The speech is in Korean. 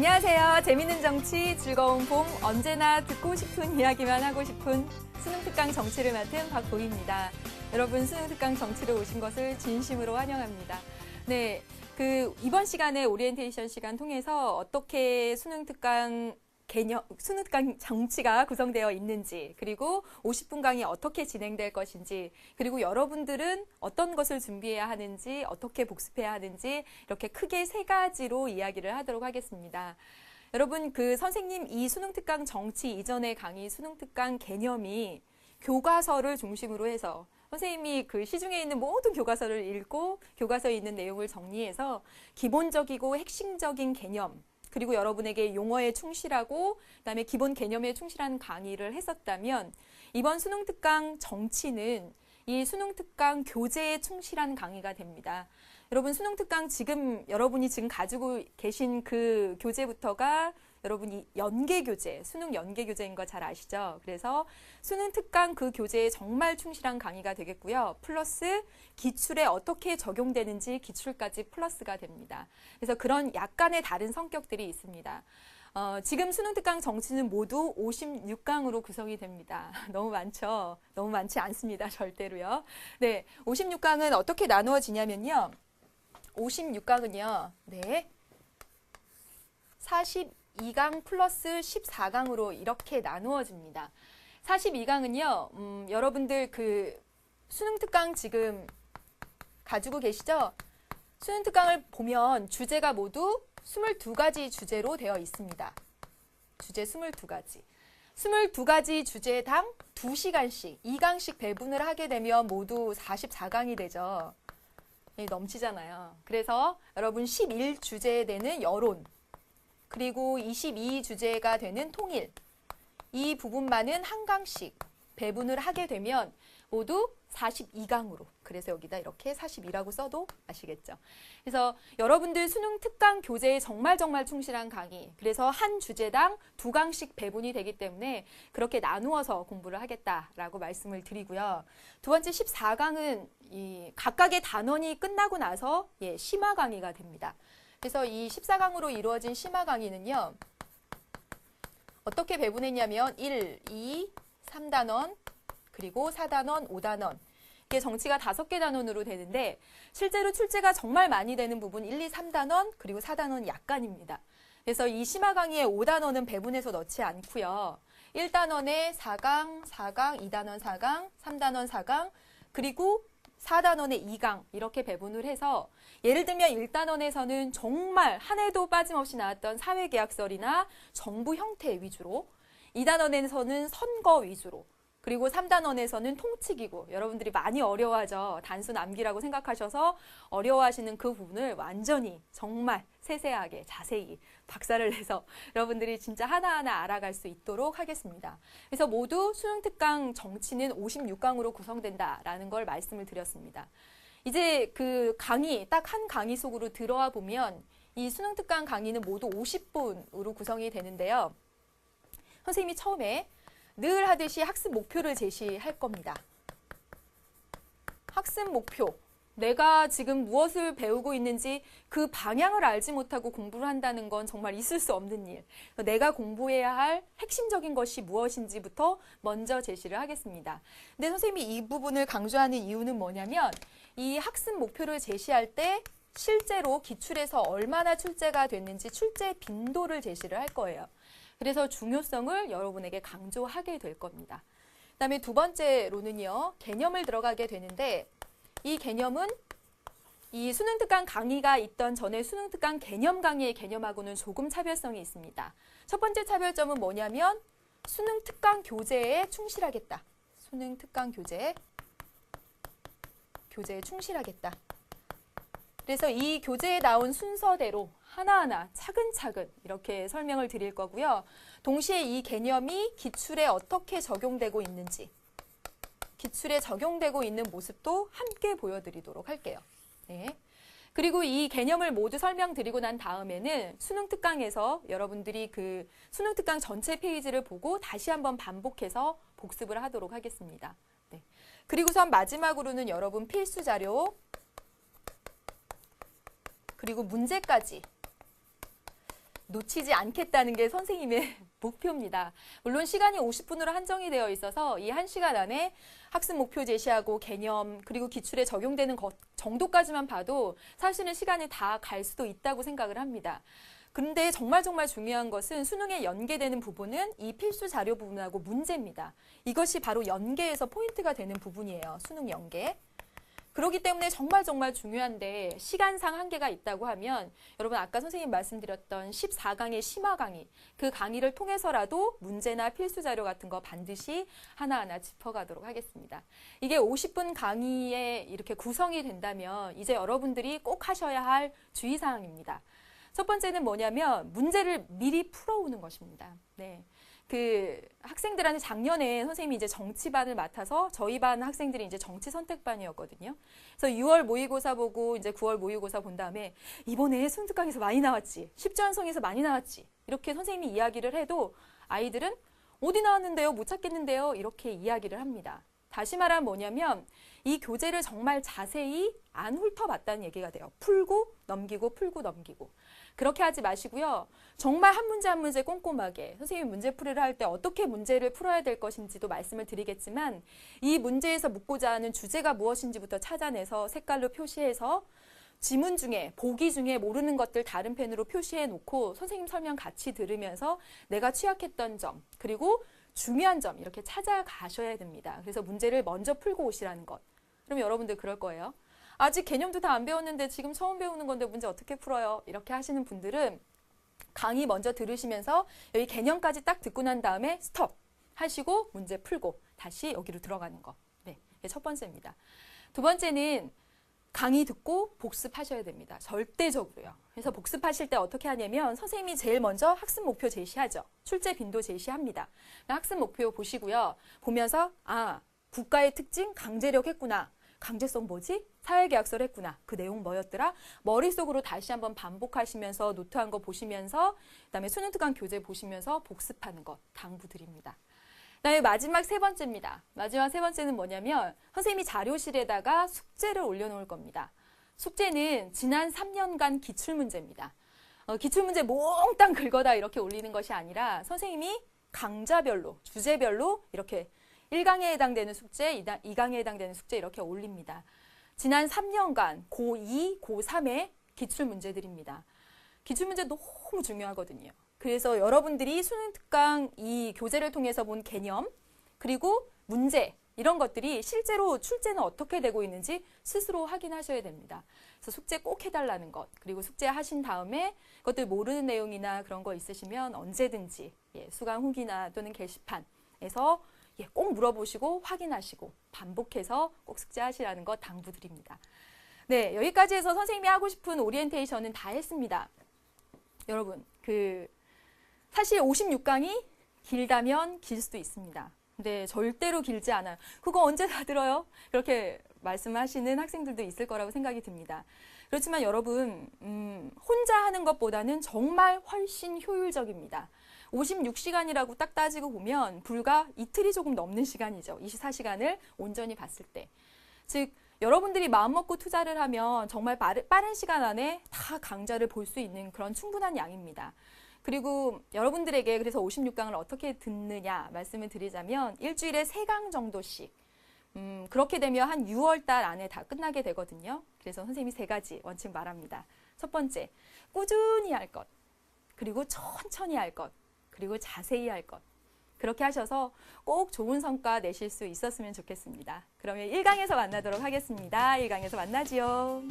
안녕하세요. 재밌는 정치, 즐거운 봄, 언제나 듣고 싶은 이야기만 하고 싶은 수능특강 정치를 맡은 박보입니다. 여러분 수능특강 정치를 오신 것을 진심으로 환영합니다. 네, 그 이번 시간에 오리엔테이션 시간 통해서 어떻게 수능특강 개념, 수능특강 정치가 구성되어 있는지, 그리고 50분 강의 어떻게 진행될 것인지, 그리고 여러분들은 어떤 것을 준비해야 하는지, 어떻게 복습해야 하는지, 이렇게 크게 세 가지로 이야기를 하도록 하겠습니다. 여러분, 그 선생님 이 수능특강 정치 이전의 강의 수능특강 개념이 교과서를 중심으로 해서 선생님이 그 시중에 있는 모든 교과서를 읽고 교과서에 있는 내용을 정리해서 기본적이고 핵심적인 개념, 그리고 여러분에게 용어에 충실하고 그다음에 기본 개념에 충실한 강의를 했었다면 이번 수능 특강 정치는 이 수능 특강 교재에 충실한 강의가 됩니다. 여러분 수능 특강 지금 여러분이 지금 가지고 계신 그 교재부터가 여러분이 연계 교재, 수능 연계 교재인 거 잘 아시죠? 그래서 수능 특강 그 교재에 정말 충실한 강의가 되겠고요. 플러스 기출에 어떻게 적용되는지 기출까지 플러스가 됩니다. 그래서 그런 약간의 다른 성격들이 있습니다. 어, 지금 수능 특강 정치는 모두 56강으로 구성이 됩니다. 너무 많죠? 너무 많지 않습니다. 절대로요. 네. 56강은 어떻게 나누어지냐면요. 56강은요. 네. 42강 플러스 14강으로 이렇게 나누어집니다. 42강은요, 음, 여러분들 그 수능 특강 지금 가지고 계시죠? 수능 특강을 보면 주제가 모두 22가지 주제로 되어 있습니다. 주제 22가지. 22가지 주제당 2시간씩, 2강씩 배분을 하게 되면 모두 44강이 되죠. 넘치잖아요. 그래서 여러분 11주제에 되는 여론, 그리고 22주제가 되는 통일, 이 부분만은 한 강씩 배분을 하게 되면 모두 42강으로. 그래서 여기다 이렇게 42라고 써도 아시겠죠. 그래서 여러분들 수능 특강 교재에 정말 정말 충실한 강의. 그래서 한 주제당 두 강씩 배분이 되기 때문에 그렇게 나누어서 공부를 하겠다라고 말씀을 드리고요. 두 번째 14강은 이 각각의 단원이 끝나고 나서 예, 심화 강의가 됩니다. 그래서 이 14강으로 이루어진 심화 강의는요. 어떻게 배분했냐면 1, 2, 3단원, 그리고 4단원, 5단원. 이게 정치가 다섯 개 단원으로 되는데 실제로 출제가 정말 많이 되는 부분 1, 2, 3단원, 그리고 4단원 약간입니다. 그래서 이 심화 강의의 5단원은 배분해서 넣지 않고요. 1단원에 4강, 4강, 2단원 4강, 3단원 4강, 그리고 4단원에 2강 이렇게 배분을 해서 예를 들면 1단원에서는 정말 한 해도 빠짐없이 나왔던 사회계약설이나 정부 형태 위주로 2단원에서는 선거 위주로 그리고 3단원에서는 통치기구. 여러분들이 많이 어려워하죠. 단순 암기라고 생각하셔서 어려워하시는 그 부분을 완전히 정말 세세하게 자세히 박사를 내서 여러분들이 진짜 하나하나 알아갈 수 있도록 하겠습니다. 그래서 모두 수능특강 정치는 56강으로 구성된다라는 걸 말씀을 드렸습니다. 이제 그 강의, 딱 한 강의 속으로 들어와 보면 이 수능특강 강의는 모두 50분으로 구성이 되는데요. 선생님이 처음에 늘 하듯이 학습 목표를 제시할 겁니다. 학습 목표. 내가 지금 무엇을 배우고 있는지 그 방향을 알지 못하고 공부를 한다는 건 정말 있을 수 없는 일. 내가 공부해야 할 핵심적인 것이 무엇인지부터 먼저 제시를 하겠습니다. 근데 선생님이 이 부분을 강조하는 이유는 뭐냐면 이 학습 목표를 제시할 때 실제로 기출에서 얼마나 출제가 됐는지 출제 빈도를 제시를 할 거예요. 그래서 중요성을 여러분에게 강조하게 될 겁니다. 그 다음에 두 번째로는요, 개념을 들어가게 되는데, 이 개념은 이 수능 특강 강의가 있던 전에 수능 특강 개념 강의의 개념하고는 조금 차별성이 있습니다. 첫 번째 차별점은 뭐냐면, 수능 특강 교재에 충실하겠다. 수능 특강 교재, 교재에 충실하겠다. 그래서 이 교재에 나온 순서대로 하나하나 차근차근 이렇게 설명을 드릴 거고요. 동시에 이 개념이 기출에 어떻게 적용되고 있는지 기출에 적용되고 있는 모습도 함께 보여드리도록 할게요. 네. 그리고 이 개념을 모두 설명드리고 난 다음에는 수능 특강에서 여러분들이 그 수능 특강 전체 페이지를 보고 다시 한번 반복해서 복습을 하도록 하겠습니다. 네. 그리고선 마지막으로는 여러분 필수 자료 그리고 문제까지 놓치지 않겠다는 게 선생님의 목표입니다. 물론 시간이 50분으로 한정이 되어 있어서 이 한시간 안에 학습 목표 제시하고 개념 그리고 기출에 적용되는 것 정도까지만 봐도 사실은 시간이 다 갈 수도 있다고 생각을 합니다. 근데 정말 정말 중요한 것은 수능에 연계되는 부분은 이 필수 자료 부분하고 문제입니다. 이것이 바로 연계에서 포인트가 되는 부분이에요. 수능 연계. 그렇기 때문에 정말 정말 중요한데 시간상 한계가 있다고 하면 여러분 아까 선생님 말씀드렸던 14강의 심화 강의 그 강의를 통해서라도 문제나 필수 자료 같은 거 반드시 하나하나 짚어가도록 하겠습니다. 이게 50분 강의에 이렇게 구성이 된다면 이제 여러분들이 꼭 하셔야 할 주의사항입니다. 첫 번째는 뭐냐면 문제를 미리 풀어오는 것입니다. 네. 그 학생들한테 작년에 선생님이 이제 정치반을 맡아서 저희 반 학생들이 이제 정치 선택반이었거든요. 그래서 6월 모의고사 보고 이제 9월 모의고사 본 다음에 이번에 순특강에서 많이 나왔지. 십자완성에서 많이 나왔지. 이렇게 선생님이 이야기를 해도 아이들은 어디 나왔는데요? 못 찾겠는데요? 이렇게 이야기를 합니다. 다시 말하면 뭐냐면 이 교재를 정말 자세히 안 훑어봤다는 얘기가 돼요. 풀고 넘기고 풀고 넘기고. 그렇게 하지 마시고요. 정말 한 문제 한 문제 꼼꼼하게 선생님이 문제풀이를 할 때 어떻게 문제를 풀어야 될 것인지도 말씀을 드리겠지만 이 문제에서 묻고자 하는 주제가 무엇인지부터 찾아내서 색깔로 표시해서 지문 중에 보기 중에 모르는 것들 다른 펜으로 표시해 놓고 선생님 설명 같이 들으면서 내가 취약했던 점 그리고 중요한 점 이렇게 찾아가셔야 됩니다. 그래서 문제를 먼저 풀고 오시라는 것. 그럼 여러분들 그럴 거예요. 아직 개념도 다 안 배웠는데 지금 처음 배우는 건데 문제 어떻게 풀어요? 이렇게 하시는 분들은 강의 먼저 들으시면서 여기 개념까지 딱 듣고 난 다음에 스톱 하시고 문제 풀고 다시 여기로 들어가는 거. 네, 첫 번째입니다. 두 번째는 강의 듣고 복습하셔야 됩니다. 절대적으로요. 그래서 복습하실 때 어떻게 하냐면 선생님이 제일 먼저 학습 목표 제시하죠. 출제 빈도 제시합니다. 학습 목표 보시고요. 보면서 아 국가의 특징 강제력 했구나. 강제성 뭐지? 사회계약서를 했구나. 그 내용 뭐였더라? 머릿속으로 다시 한번 반복하시면서 노트한 거 보시면서 그다음에 수능 특강 교재 보시면서 복습하는 것 당부드립니다. 그다음에 마지막 세 번째입니다. 마지막 세 번째는 뭐냐면 선생님이 자료실에다가 숙제를 올려놓을 겁니다. 숙제는 지난 3년간 기출문제입니다. 어, 기출문제 몽땅 긁어다 이렇게 올리는 것이 아니라 선생님이 강좌별로, 주제별로 이렇게 1강에 해당되는 숙제, 2강에 해당되는 숙제 이렇게 올립니다. 지난 3년간 고2, 고3의 기출 문제들입니다. 기출 문제 너무 중요하거든요. 그래서 여러분들이 수능 특강 이 교재를 통해서 본 개념 그리고 문제 이런 것들이 실제로 출제는 어떻게 되고 있는지 스스로 확인하셔야 됩니다. 그래서 숙제 꼭 해달라는 것 그리고 숙제 하신 다음에 그것들 모르는 내용이나 그런 거 있으시면 언제든지 예, 수강 후기나 또는 게시판에서 예, 꼭 물어보시고 확인하시고 반복해서 꼭 숙제하시라는 거 당부드립니다. 네, 여기까지 해서 선생님이 하고 싶은 오리엔테이션은 다 했습니다. 여러분, 그 사실 56강이 길다면 길 수도 있습니다. 근데 절대로 길지 않아요. 그거 언제 다 들어요? 이렇게 말씀하시는 학생들도 있을 거라고 생각이 듭니다. 그렇지만 여러분, 음, 혼자 하는 것보다는 정말 훨씬 효율적입니다. 56시간이라고 딱 따지고 보면 불과 이틀이 조금 넘는 시간이죠. 24시간을 온전히 봤을 때. 즉, 여러분들이 마음먹고 투자를 하면 정말 빠른 시간 안에 다 강좌를 볼 수 있는 그런 충분한 양입니다. 그리고 여러분들에게 그래서 56강을 어떻게 듣느냐 말씀을 드리자면 일주일에 3강 정도씩 음, 그렇게 되면 한 6월 달 안에 다 끝나게 되거든요. 그래서 선생님이 세 가지 원칙 말합니다. 첫 번째, 꾸준히 할 것. 그리고 천천히 할 것. 그리고 자세히 할 것. 그렇게 하셔서 꼭 좋은 성과 내실 수 있었으면 좋겠습니다. 그러면 1강에서 만나도록 하겠습니다. 1강에서 만나지요.